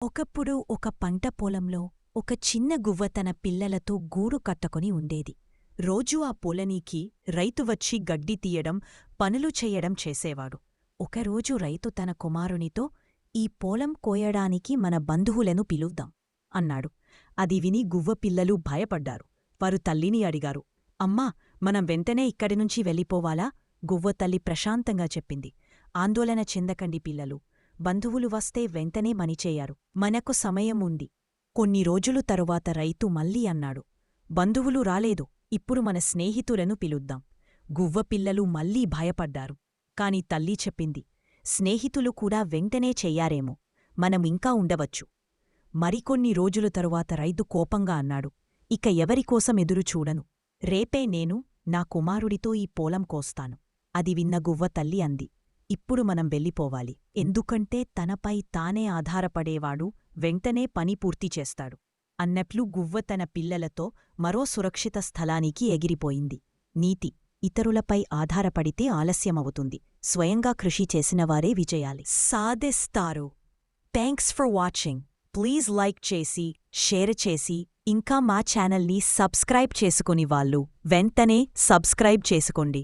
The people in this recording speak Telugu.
ఒకప్పుడు ఒక పంట పొలంలో ఒక చిన్న గువ్వ తన పిల్లలతో గూడు కట్టుకొని ఉండేది. రోజూ ఆ పొలనీకి రైతు వచ్చి గడ్డి తీయడం పనులు చెయ్యడం చేసేవాడు. ఒకరోజు రైతు తన కుమారునితో ఈ పొలం కోయడానికి మన బంధువులను పిలుద్దాం అన్నాడు. అది విని గువ్వ పిల్లలు భయపడ్డారు. వారు తల్లిని అడిగారు అమ్మా మనం వెంటనే ఇక్కడి నుంచి వెళ్ళిపోవాలా? గువ్వ తల్లి ప్రశాంతంగా చెప్పింది ఆందోళన చెందకండి పిల్లలు. బంధువులు వస్తే వెంటనే మనిచేయారు. మనకు సమయం ఉంది కొన్ని రోజులు తరువాత రైతు మళ్ళీ అన్నాడు. బంధువులు రాలేదు. ఇప్పుడు మన స్నేహితులను పిలుద్దాం. గువ్వ పిల్లలు మళ్ళీ భయపడ్డారు. కాని తల్లి చెప్పింది. స్నేహితులు కూడా వెంటనే చెయ్యారేమో మనం ఇంకా ఉండవచ్చు. మరికొన్ని రోజులు తరువాత రైతు కోపంగా అన్నాడు. ఇక ఎవరికోసం ఎదురుచూడను రేపే నేను నా కుమారుడితో ఈ పోలం కోస్తాను. అది విన్న గువ్వ తల్లి అంది. ఇప్పుడు మనం వెళ్ళిపోవాలి. ఎందుకంటే తనపై తానే ఆధారపడేవాడు వెంటనే పని పూర్తి చేస్తాడు. అన్నట్లు గువ్వ తన పిల్లలతో మరో సురక్షిత స్థలానికి ఎగిరిపోయింది. నీతి ఇతరులపై ఆధారపడితే ఆలస్యమవుతుంది. స్వయంగా కృషి చేసినవారే విజయాలి. సాధిస్తారు. Thanks for watching. Please like చేసి షేర్ చేసి ఇంకా మా ఛానల్ని సబ్స్క్రైబ్ చేసుకుని వాళ్ళు వెంటనే సబ్స్క్రైబ్ చేసుకోండి.